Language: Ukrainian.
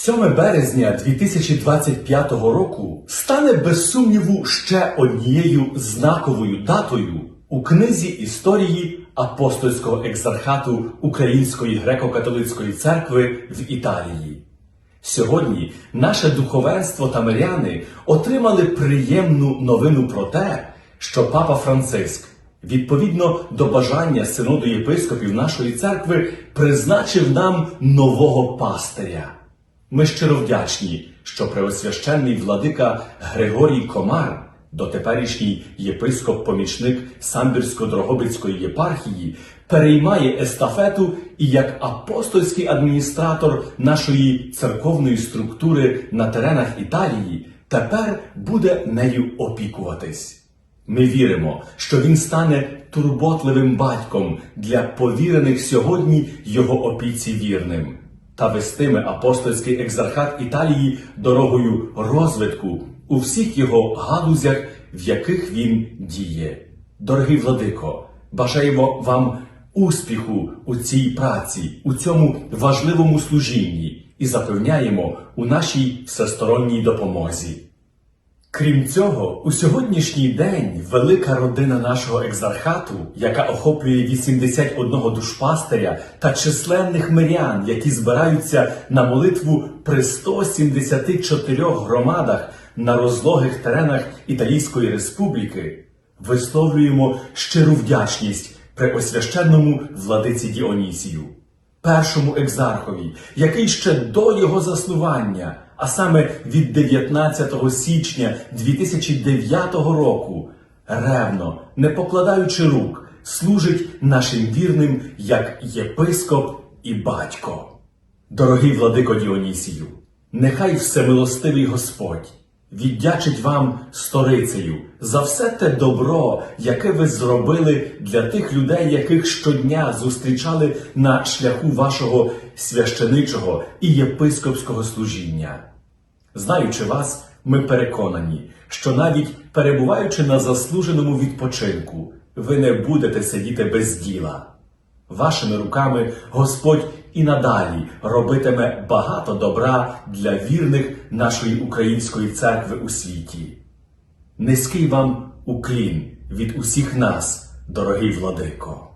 7 березня 2025 року стане без сумніву ще однією знаковою датою у книзі історії апостольського екзархату Української греко-католицької церкви в Італії. Сьогодні наше духовенство та миряни отримали приємну новину про те, що Папа Франциск, відповідно до бажання синоду єпископів нашої церкви, призначив нам нового пастиря. Ми щиро вдячні, що преосвященний владика Григорій Комар, дотеперішній єпископ-помічник Самбірсько-Дрогобицької єпархії, переймає естафету і як апостольський адміністратор нашої церковної структури на теренах Італії тепер буде нею опікуватись. Ми віримо, що він стане турботливим батьком для повірених сьогодні його опіці вірним та вестиме апостольський екзархат Італії дорогою розвитку у всіх його галузях, в яких він діє. Дорогий владико, бажаємо вам успіху у цій праці, у цьому важливому служінні і запевняємо у нашій всесторонній допомозі. Крім цього, у сьогоднішній день велика родина нашого екзархату, яка охоплює 81 душпастиря та численних мирян, які збираються на молитву при 174 громадах на розлогих теренах Італійської республіки, висловлюємо щиру вдячність преосвященному владиці Діонісію, першому екзархові, який ще до його заснування, а саме від 19 січня 2009 року, ревно, не покладаючи рук, служить нашим вірним як єпископ і батько. Дорогий владико Діонісію, нехай всемилостивий Господь віддячить вам сторицею за все те добро, яке ви зробили для тих людей, яких щодня зустрічали на шляху вашого священичого і єпископського служіння. Знаючи вас, ми переконані, що навіть перебуваючи на заслуженому відпочинку, ви не будете сидіти без діла. Вашими руками Господь і надалі робитиме багато добра для вірних нашої української церкви у світі. Низький вам уклін від усіх нас, дорогий владико.